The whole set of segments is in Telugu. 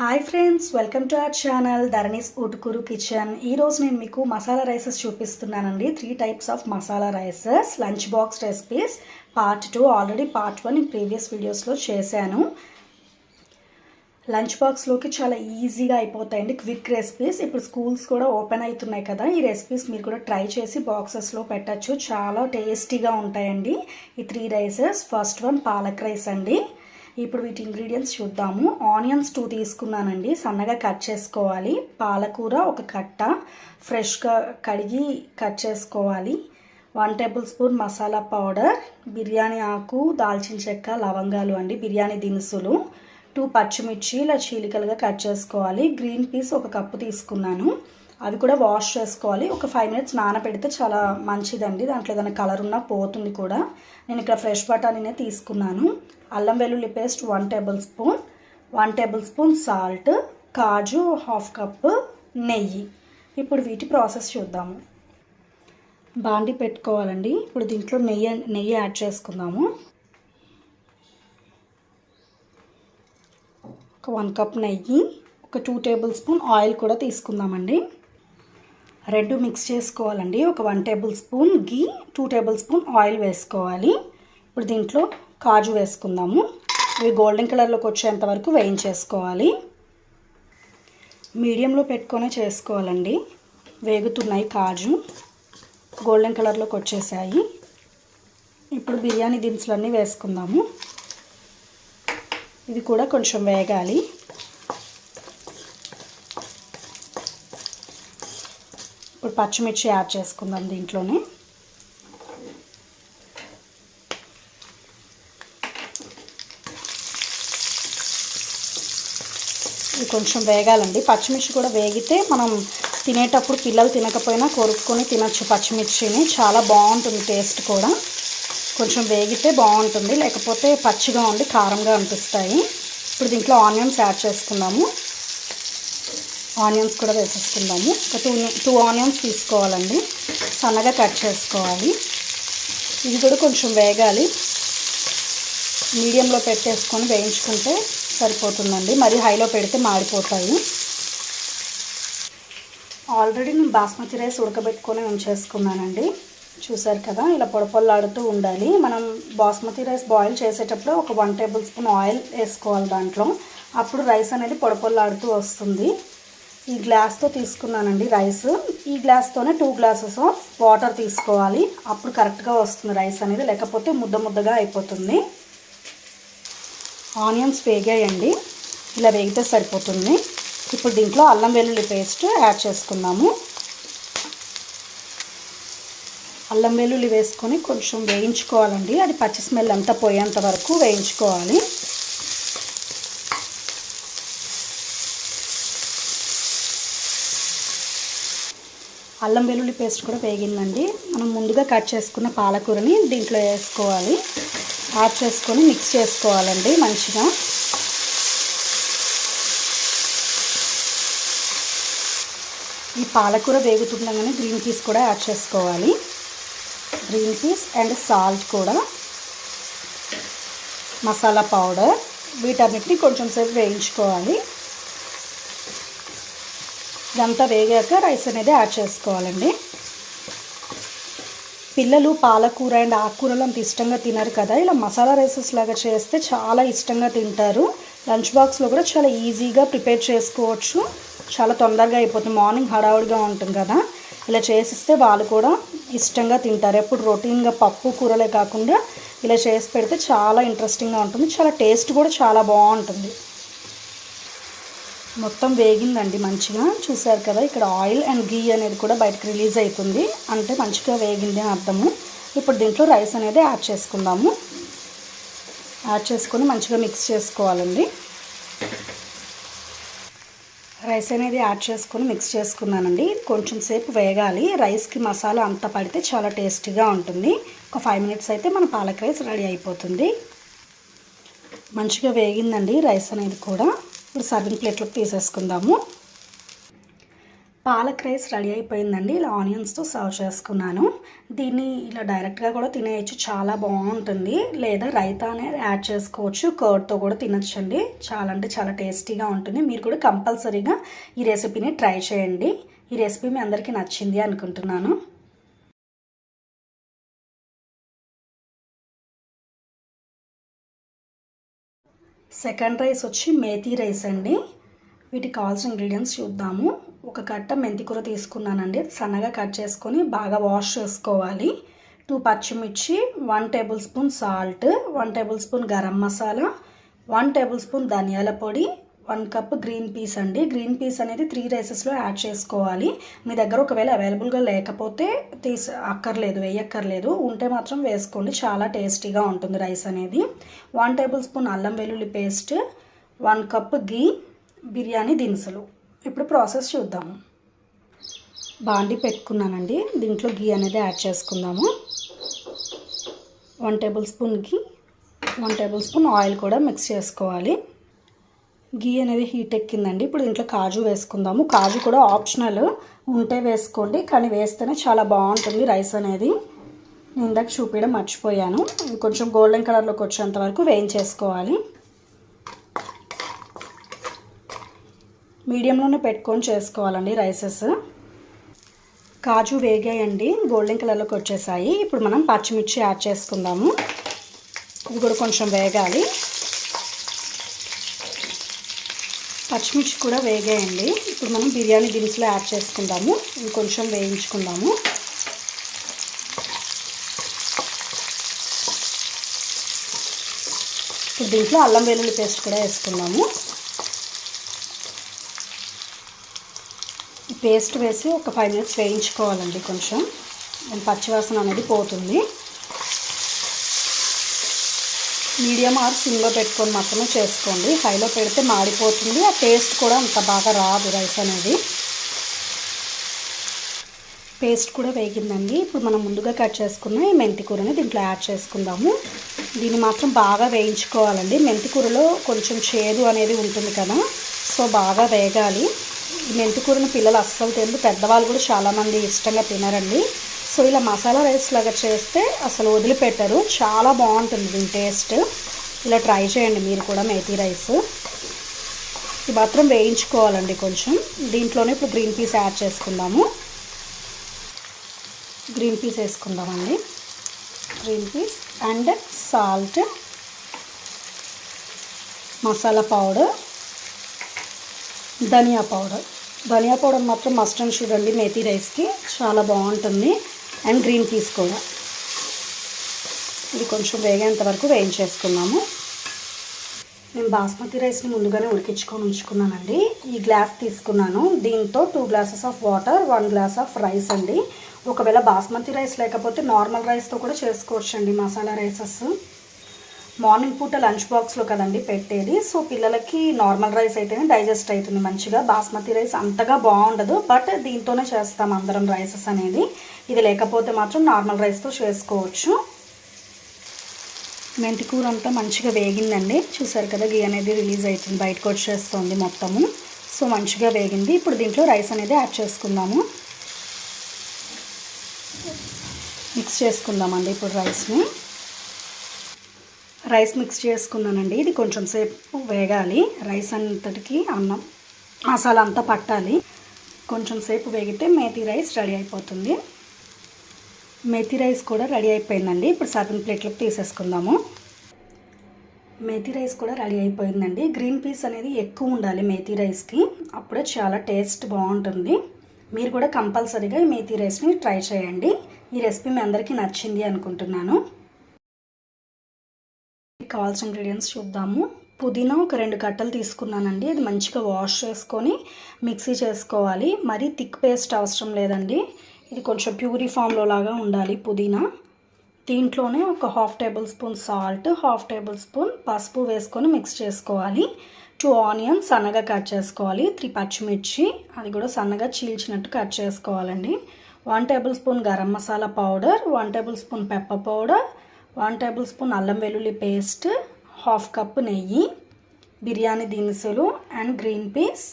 Hi friends welcome to our channel Dharani's Utukuru kitchen ఈరోజు నేను మీకు మసాలా రైసెస్ చూపిస్తున్నానండి. Three types of masala rices lunch box recipes part two already part one previous వీడియోస్లో చేశాను. లంచ్ బాక్స్లోకి చాలా ఈజీగా అయిపోతాయండి క్విక్ రెసిపీస్ ఇప్పుడు స్కూల్స్ కూడా ఓపెన్ అవుతున్నాయి కదా ఈ రెసిపీస్ మీరు కూడా ట్రై చేసి బాక్సెస్లో పెట్టచ్చు. చాలా టేస్టీగా ఉంటాయండి ఈ three rices first one palak rice అండి. ఇప్పుడు వీటి ఇంగ్రీడియంట్స్ చూద్దాము. ఆనియన్స్ టూ తీసుకున్నానండి. సన్నగా కట్ చేసుకోవాలి. పాలకూర ఒక కట్ట. ఫ్రెష్గా కడిగి కట్ చేసుకోవాలి. One tablespoon masala powder biryani ఆకు దాల్చిన చెక్క లవంగాలు అండి. బిర్యానీ దినుసులు. టూ పచ్చిమిర్చి ఇలా చీలికలుగా కట్ చేసుకోవాలి. గ్రీన్ పీస్ ఒక కప్పు తీసుకున్నాను. అది కూడా వాష్ చేసుకోవాలి. ఒక ఫైవ్ మినిట్స్ నానబెడితే చాలా మంచిదండి. దాంట్లో ఏదైనా కలర్ ఉన్నా పోతుంది కూడా. నేను ఇక్కడ ఫ్రెష్ బఠానీనే తీసుకున్నాను. అల్లం వెల్లుల్లి paste one tablespoon one tablespoon salt కాజు హాఫ్ కప్ నెయ్యి. ఇప్పుడు వీటి ప్రాసెస్ చూద్దాము. బాండి పెట్టుకోవాలండి. ఇప్పుడు దీంట్లో నెయ్యి నెయ్యి యాడ్ చేసుకుందాము. ఒక వన్ కప్ నెయ్యి ఒక టూ టేబుల్ స్పూన్ ఆయిల్ కూడా తీసుకుందామండి. రెండు మిక్స్ చేసుకోవాలండి. ఒక one tablespoon ghee two tablespoon oil వేసుకోవాలి. ఇప్పుడు దీంట్లో కాజు వేసుకుందాము. ఇవి గోల్డెన్ కలర్లోకి వచ్చేంత వరకు వేయించేసుకోవాలి. మీడియంలో పెట్టుకొని చేసుకోవాలండి. వేగుతున్నాయి కాజు. గోల్డెన్ కలర్లోకి వచ్చేసాయి. ఇప్పుడు బిర్యానీ దినుసులన్నీ వేసుకుందాము. ఇది కూడా కొంచెం వేగాలి. ఇప్పుడు పచ్చిమిర్చి యాడ్ చేసుకుందాం దీంట్లోనే. ఇది కొంచెం వేగాలండి. పచ్చిమిర్చి కూడా వేగితే మనం తినేటప్పుడు పిల్లలు తినకపోయినా కొరుక్కొని తినచ్చు పచ్చిమిర్చిని. చాలా బాగుంటుంది టేస్ట్ కూడా. కొంచెం వేగితే బాగుంటుంది. లేకపోతే పచ్చిగా ఉండి కారంగా అనిపిస్తాయి. ఇప్పుడు దీంట్లో ఆనియన్స్ యాడ్ చేసుకుందాము. ఆనియన్స్ కూడా వేసేసుకుందాము. ఒక టూ టూ ఆనియన్స్ తీసుకోవాలండి. సన్నగా కట్ చేసుకోవాలి. ఇది కూడా కొంచెం వేగాలి. మీడియంలో పెట్టేసుకొని వేయించుకుంటే సరిపోతుందండి. మరి హైలో పెడితే మాడిపోతాయి. ఆల్రెడీ నేను బాస్మతి రైస్ ఉడకబెట్టుకొని ఉంచేసుకున్నానండి. చూసారు కదా ఇలా పొడపొల్లాడుతూ ఉండాలి. మనం బాస్మతి రైస్ బాయిల్ చేసేటప్పుడు ఒక వన్ టేబుల్ స్పూన్ ఆయిల్ వేసుకోవాలి దాంట్లో. అప్పుడు రైస్ అనేది పొడపొల్లాడుతూ వస్తుంది. ఈ గ్లాస్తో తీసుకున్నానండి రైస్. ఈ గ్లాస్తోనే టూ గ్లాసెస్ ఆఫ్ వాటర్ తీసుకోవాలి. అప్పుడు కరెక్ట్గా వస్తుంది రైస్ అనేది. లేకపోతే ముద్ద ముద్దగా అయిపోతుంది. ఆనియన్స్ వేగాయండి. ఇలా వేగితే సరిపోతుంది. ఇప్పుడు దీంట్లో అల్లం వెల్లుల్లి పేస్ట్ యాడ్ చేసుకున్నాము అల్లం వెల్లుల్లి వేసుకొని కొంచెం వేయించుకోవాలండి. అది పచ్చి స్మెల్ అంతా పోయేంత వరకు వేయించుకోవాలి. అల్లం వెల్లుల్లి పేస్ట్ కూడా వేగిందండి. మనం ముందుగా కట్ చేసుకున్న పాలకూరని దీంట్లో వేసుకోవాలి. యాడ్ చేసుకొని మిక్స్ చేసుకోవాలండి మంచిగా. ఈ పాలకూర వేగుతుండగానే గ్రీన్ పీస్ కూడా యాడ్ చేసుకోవాలి. గ్రీన్ పీస్ అండ్ సాల్ట్ కూడా. మసాలా పౌడర్. వీటన్నిటిని కొంచెం సేపు వేయించుకోవాలి. ఇదంతా వేగాక రైస్ అనేది యాడ్ చేసుకోవాలండి. పిల్లలు పాలకూర అండ్ ఆకుకూరలు అంత ఇష్టంగా తినరు కదా. ఇలా మసాలా రైసెస్ లాగా చేస్తే చాలా ఇష్టంగా తింటారు. లంచ్ బాక్స్లో కూడా చాలా ఈజీగా ప్రిపేర్ చేసుకోవచ్చు. చాలా తొందరగా అయిపోతుంది. మార్నింగ్ హడావుడిగా ఉంటుంది కదా. ఇలా చేసిస్తే వాళ్ళు కూడా ఇష్టంగా తింటారు. ఎప్పుడు రొటీన్గా పప్పు కూరలే కాకుండా ఇలా చేసి పెడితే చాలా ఇంట్రెస్టింగ్గా ఉంటుంది. చాలా టేస్ట్ కూడా చాలా బాగుంటుంది. మొత్తం వేగిందండి మంచిగా. చూసారు కదా ఇక్కడ ఆయిల్ అండ్ గీ అనేది కూడా బయటకు రిలీజ్ అవుతుంది అంటే మంచిగా వేగింది అని అర్థము. ఇప్పుడు దీంట్లో రైస్ అనేది యాడ్ చేసుకుందాము. యాడ్ చేసుకొని మంచిగా మిక్స్ చేసుకోవాలండి. రైస్ అనేది యాడ్ చేసుకొని మిక్స్ చేసుకున్నానండి. కొంచెం సేపు వేగాలి. రైస్కి మసాలా అంతా పడితే చాలా టేస్టీగా ఉంటుంది. ఒక ఫైవ్ మినిట్స్ అయితే మన పాలక్ రైస్ రెడీ అయిపోతుంది. మంచిగా వేగిందండి రైస్ అనేది కూడా. ఇప్పుడు సర్వింగ్ ప్లేట్లోకి తీసేసుకుందాము. పాలక్ రైస్ రెడీ అయిపోయిందండి. ఇలా ఆనియన్స్తో సర్వ్ చేసుకున్నాను. దీన్ని ఇలా డైరెక్ట్గా కూడా తినేయచ్చు. చాలా బాగుంటుంది. లేదా రైతా అనేది యాడ్ చేసుకోవచ్చు. కర్డ్తో కూడా తినచ్చండి. చాలా అంటే చాలా టేస్టీగా ఉంటుంది. మీరు కూడా కంపల్సరీగా ఈ రెసిపీని ట్రై చేయండి. ఈ రెసిపీ మీ అందరికీ నచ్చింది అనుకుంటున్నాను. సెకండ్ రైస్ వచ్చి మేథీ రైస్ అండి. వీటికి కావాల్సిన ఇంగ్రీడియంట్స్ చూద్దాము. ఒక కట్ట మెంతికూర తీసుకున్నానండి. సన్నగా కట్ చేసుకొని బాగా వాష్ చేసుకోవాలి. టూ పచ్చిమిర్చి one tablespoon salt one tablespoon garam masala one tablespoon ధనియాల పొడి వన్ కప్ గ్రీన్ పీస్ అండి. గ్రీన్ పీస్ అనేది త్రీ రైసెస్లో యాడ్ చేసుకోవాలి. మీ దగ్గర ఒకవేళ అవైలబుల్గా లేకపోతే తీసి అక్కర్లేదు వేయక్కర్లేదు. ఉంటే మాత్రం వేసుకోండి. చాలా టేస్టీగా ఉంటుంది రైస్ అనేది. వన్ టేబుల్ స్పూన్ అల్లం వెల్లుల్లి paste one cup ghee biryani దినుసులు. ఇప్పుడు ప్రాసెస్ చూద్దాము బాండి పెట్టుకున్నానండి. దీంట్లో గీ అనేది యాడ్ చేసుకుందాము. One tablespoon ghee one tablespoon oil కూడా మిక్స్ చేసుకోవాలి. గీ అనేది హీట్ ఎక్కిందండి. ఇప్పుడు దీంట్లో కాజు వేసుకుందాము. కాజు కూడా ఆప్షనల్. ఉంటే వేసుకోండి. కానీ వేస్తేనే చాలా బాగుంటుంది రైస్ అనేది. నేను ఇందాక చూపించడం మర్చిపోయాను. కొంచెం గోల్డెన్ కలర్లోకి వచ్చేంత వరకు వేయించేసుకోవాలి. మీడియంలోనే పెట్టుకొని చేసుకోవాలండి రైసెస్. కాజు వేగాయండి. గోల్డెన్ కలర్లోకి వచ్చేసాయి. ఇప్పుడు మనం పచ్చిమిర్చి యాడ్ చేసుకుందాము. ఇది కూడా కొంచెం వేగాలి. పచ్చిమిర్చి కూడా వేగాయండి. ఇప్పుడు మనం బిర్యానీ దినుసులు యాడ్ చేసుకుందాము. ఇంకొంచెం వేయించుకుందాము. ఇప్పుడు దీంట్లో అల్లం వెల్లుల్లి పేస్ట్ కూడా వేసుకున్నాము పేస్ట్ వేసి ఒక ఫైవ్ మినిట్స్ వేయించుకోవాలండి కొంచెం. పచ్చివాసన అనేది పోతుంది. మీడియం ఆర్ సిమ్లో పెట్టుకొని మాత్రమే చేసుకోండి. హైలో పెడితే మాడిపోతుంది. ఆ టేస్ట్ కూడా అంత బాగా రాదు రైస్ అనేది. పేస్ట్ కూడా వేగిందండి. ఇప్పుడు మనం ముందుగా కట్ చేసుకున్న ఈ మెంతి కూరని దీంట్లో యాడ్ చేసుకుందాము. దీన్ని మాత్రం బాగా వేయించుకోవాలండి. మెంతి కూరలో కొంచెం చేదు అనేది ఉంటుంది కదా సో బాగా వేగాలి. ఈ మెంతి కూరని పిల్లలు అస్సలు తిందు పెద్దవాళ్ళు కూడా చాలామంది ఇష్టంగా తినరండి. సో ఇలా మసాలా రైస్ లాగా చేస్తే అసలు వదిలిపెట్టరు. చాలా బాగుంటుంది దీని టేస్ట్. ఇలా ట్రై చేయండి మీరు కూడా మేతీ రైస్. ఇది మాత్రం వేయించుకోవాలండి కొంచెం. దీంట్లోనే ఇప్పుడు గ్రీన్ పీస్ యాడ్ చేసుకుందాము. గ్రీన్ పీస్ వేసుకుందామండి. Green peas and salt. Masala powder. Dhaniya powder. ధనియా పౌడర్ మాత్రం మస్ట్ అండ్ చూడండి మేతీ రైస్కి. చాలా బాగుంటుంది. అండ్ గ్రీన్ పీస్ కూడా. ఇది కొంచెం వేగేంత వరకు వేయించేసుకున్నాము. నేను బాస్మతి రైస్ని ముందుగానే ఉడికించుకొని ఉంచుకున్నానండి. ఈ గ్లాస్ తీసుకున్నాను. దీంతో two glasses of water one glass of rice అండి. ఒకవేళ బాస్మతి రైస్ లేకపోతే నార్మల్ రైస్తో కూడా చేసుకోవచ్చు అండి మసాలా రైసెస్. మార్నింగ్ పూట లంచ్ బాక్స్లో కదండి పెట్టేది. సో పిల్లలకి నార్మల్ రైస్ అయితేనే డైజెస్ట్ అవుతుంది మంచిగా. బాస్మతి రైస్ అంతగా బాగుండదు. బట్ దీంతోనే చేస్తాం అందరం రైసెస్ అనేది. ఇది లేకపోతే మాత్రం నార్మల్ రైస్తో చేసుకోవచ్చు. మెంతికూర అంతా మంచిగా వేగిందండి. చూసారు కదా గీ అనేది రిలీజ్ అవుతుంది బయటకు వచ్చేస్తుంది మొత్తము. సో మంచిగా వేగింది. ఇప్పుడు దీంట్లో రైస్ అనేది యాడ్ చేసుకుందాము. మిక్స్ చేసుకుందామండి ఇప్పుడు రైస్ని. రైస్ మిక్స్ చేసుకున్నానండి. ఇది కొంచెం సేపు వేగాలి. రైస్ అంతటికి అన్నం మసాలా అంతా పట్టాలి. కొంచెం సేపు వేగితే మేతి రైస్ రెడీ అయిపోతుంది. మేతి రైస్ కూడా రెడీ అయిపోయిందండి. ఇప్పుడు సగం ప్లేట్లకు తీసేసుకుందాము. మేతి రైస్ కూడా రెడీ అయిపోయిందండి. గ్రీన్ పీస్ అనేది ఎక్కువ ఉండాలి మేతి రైస్కి. అప్పుడే చాలా టేస్ట్ బాగుంటుంది. మీరు కూడా కంపల్సరీగా ఈ మేతి రైస్ని ట్రై చేయండి. ఈ రెసిపీ మీ అందరికీ నచ్చింది అనుకుంటున్నాను. కావాల్సిన ఇంగ్రీడియంట్స్ చూద్దాము. పుదీనా ఒక రెండు కట్టలు తీసుకున్నానండి. అది మంచిగా వాష్ చేసుకొని మిక్సీ చేసుకోవాలి. మరీ థిక్ పేస్ట్ అవసరం లేదండి. ఇది కొంచెం ప్యూరీ ఫామ్లో లాగా ఉండాలి పుదీనా. దీంట్లోనే ఒక half tablespoon salt half tablespoon పసుపు వేసుకొని మిక్స్ చేసుకోవాలి. టూ ఆనియన్స్ సన్నగా కట్ చేసుకోవాలి. త్రీ పచ్చిమిర్చి అది కూడా సన్నగా చీల్చినట్టు కట్ చేసుకోవాలండి. One tablespoon garam masala powder one tablespoon pepper powder one tablespoon అల్లం వెల్లుల్లి పేస్ట్ హాఫ్ కప్ నెయ్యి బిర్యానీ దినుసులు and green peas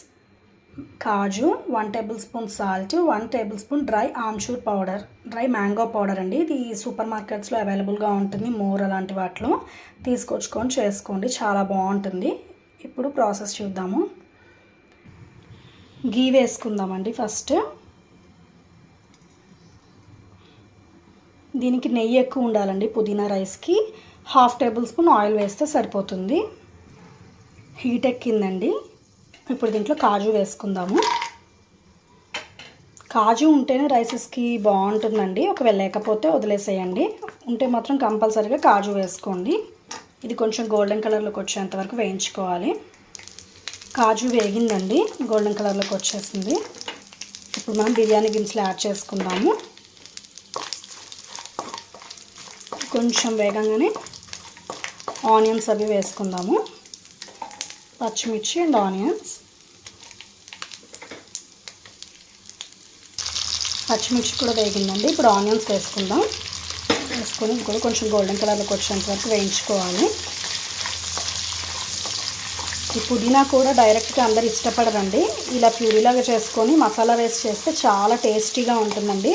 kaju one tablespoon salt one tablespoon dry amchur powder. Dry mango powder అండి. ఇది సూపర్ మార్కెట్స్లో అవైలబుల్గా ఉంటుంది. మోర్ అలాంటి వాటిలో తీసుకొచ్చుకొని చేసుకోండి. చాలా బాగుంటుంది. ఇప్పుడు ప్రాసెస్ చూద్దాము. గీ వేసుకుందామండి ఫస్ట్. దీనికి నెయ్యి ఎక్కువ ఉండాలండి పుదీనా రైస్కి. హాఫ్ టేబుల్ స్పూన్ ఆయిల్ వేస్తే సరిపోతుంది. హీట్ ఎక్కిందండి. ఇప్పుడు దీంట్లో కాజు వేసుకుందాము. కాజు ఉంటేనే రైసెస్కి బాగుంటుందండి. ఒకవేళ లేకపోతే వదిలేసేయండి. ఉంటే మాత్రం కంపల్సరీగా కాజు వేసుకోండి. ఇది కొంచెం గోల్డెన్ కలర్లోకి వచ్చేంత వరకు వేయించుకోవాలి. కాజు వేగిందండి గోల్డెన్ కలర్లోకి వచ్చేసింది. ఇప్పుడు మనం బిర్యానీ గిన్నెలు యాడ్ చేసుకుందాము. కొంచెం వేగంగానే ఆనియన్స్ అవి వేసుకుందాము. పచ్చిమిర్చి అండ్ ఆనియన్స్. పచ్చిమిర్చి కూడా వేగిందండి. ఇప్పుడు ఆనియన్స్ వేసుకుందాం. వేసుకొని కూడా కొంచెం గోల్డెన్ కలర్లోకి వచ్చేంత వరకు వేయించుకోవాలి. ఈ పుదీనా కూడా డైరెక్ట్గా అందరు ఇష్టపడరండి. ఇలా ప్యూరీలాగా చేసుకొని మసాలా వేసి చేస్తే చాలా టేస్టీగా ఉంటుందండి.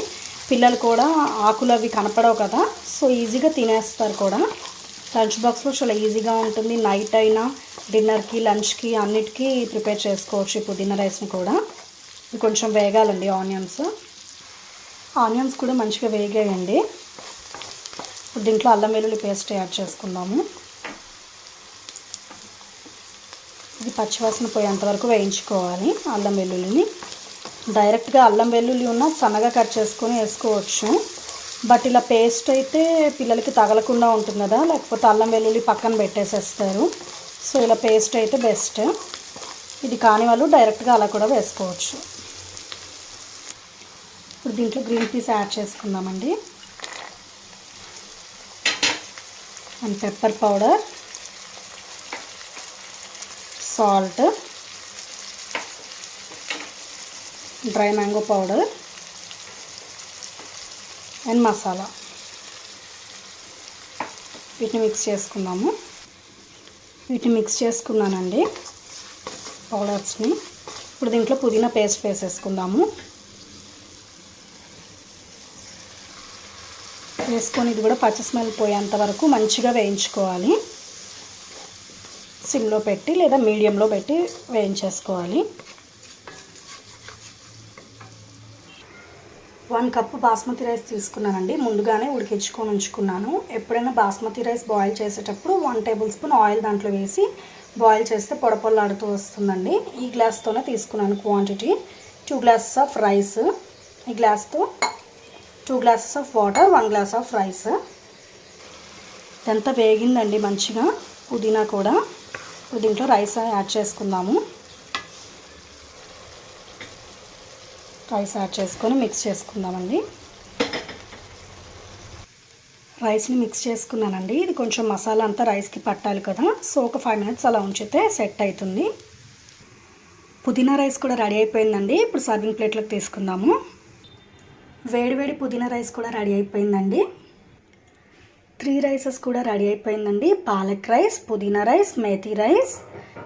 పిల్లలు కూడా ఆకులు అవి కనపడవు కదా. సో ఈజీగా తినేస్తారు కూడా. లంచ్ బాక్స్లో చాలా ఈజీగా ఉంటుంది. నైట్ అయినా డిన్నర్కి లంచ్కి అన్నిటికీ ప్రిపేర్ చేసుకోవచ్చు ఈ పుదీనా రైస్ని కూడా. కొంచెం వేగాలండి ఆనియన్స్. ఆనియన్స్ కూడా మంచిగా వేగాయండి. ఇప్పుడు దీంట్లో అల్లం వెల్లుల్లి పేస్ట్ యాడ్ చేసుకుందాము. ఇది పచ్చివాసన పోయేంత వరకు వేయించుకోవాలి అల్లం వెల్లుల్లిని. డైరెక్ట్గా అల్లం వెల్లుల్లి ఉన్న సన్నగా కట్ చేసుకొని వేసుకోవచ్చు. బట్ ఇలా పేస్ట్ అయితే పిల్లలకి తగలకుండా ఉంటుంది కదా లేకపోతే అల్లం వెల్లుల్లి పక్కన పెట్టేసేస్తారు. సో ఇలా పేస్ట్ అయితే బెస్ట్. ఇది కాని వాళ్ళు డైరెక్ట్గా అలా కూడా వేసుకోవచ్చు. ఇప్పుడు దీంట్లో గ్రీన్ పీస్ యాడ్ చేసుకుందామండి. And pepper powder salt dry mango powder and masala. వీటిని మిక్స్ చేసుకుందాము. వీటిని మిక్స్ చేసుకున్నానండి పౌడర్స్ని. ఇప్పుడు దీంట్లో పుదీనా పేస్ట్ వేసేసుకుందాము. వేసుకొని ఇది కూడా పచ్చి స్మెల్ పోయేంత వరకు మంచిగా వేయించుకోవాలి. సిమ్లో పెట్టి లేదా మీడియంలో పెట్టి వేయించేసుకోవాలి. వన్ కప్పు బాస్మతి రైస్ తీసుకున్నానండి. ముందుగానే ఉడికించుకొని ఉంచుకున్నాను. ఎప్పుడైనా బాస్మతి రైస్ బాయిల్ చేసేటప్పుడు వన్ టేబుల్ స్పూన్ ఆయిల్ దాంట్లో వేసి బాయిల్ చేస్తే పొడపొల్లాడుతూ వస్తుందండి. ఈ గ్లాస్తోనే తీసుకున్నాను quantity. Two glasses of rice. ఈ గ్లాస్తో two glasses of water one glass of rice. ఇదంతా వేగిందండి మంచిగా. పుదీనా కూడా. ఇప్పుడు దీంట్లో రైస్ యాడ్ చేసుకుందాము. రైస్ యాడ్ చేసుకొని మిక్స్ చేసుకుందామండి. రైస్ని మిక్స్ చేసుకున్నానండి. ఇది కొంచెం మసాలా అంతా రైస్కి పట్టాలి కదా. సో ఒక ఫైవ్ మినిట్స్ అలా ఉంచితే సెట్ అవుతుంది. పుదీనా రైస్ కూడా రెడీ అయిపోయిందండి. ఇప్పుడు సర్వింగ్ ప్లేట్లోకి తీసుకుందాము. వేడివేడి పుదీనా రైస్ కూడా రెడీ అయిపోయిందండి. త్రీ రైసెస్ కూడా రెడీ అయిపోయిందండి. Palak rice pudina rice methi rice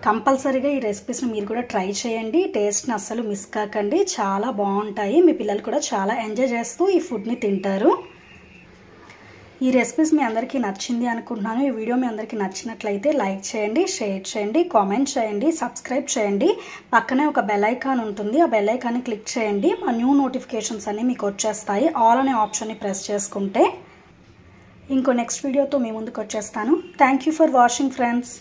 కంపల్సరీగా ఈ రెసిపీస్ని మీరు కూడా ట్రై చేయండి. టేస్ట్ని అస్సలు మిస్ కాకండి. చాలా బాగుంటాయి. మీ పిల్లలు కూడా చాలా ఎంజాయ్ చేస్తూ ఈ ఫుడ్ని తింటారు. ఈ రెసిపీస్ మీ అందరికీ నచ్చింది అనుకుంటున్నాను. ఈ వీడియో మీ అందరికీ నచ్చినట్లయితే లైక్ చేయండి షేర్ చేయండి కామెంట్ చేయండి సబ్స్క్రైబ్ చేయండి. పక్కనే ఒక బెల్ ఐకాన్ ఉంటుంది. ఆ బెల్ ఐకాన్ని క్లిక్ చేయండి. మా న్యూ నోటిఫికేషన్స్ అన్నీ మీకు వచ్చేస్తాయి. ఆల్ అనే ఆప్షన్ని ప్రెస్ చేసుకుంటే. ఇంకో నెక్స్ట్ వీడియోతో మీ ముందుకు వచ్చేస్తాను. Thank you for watching friends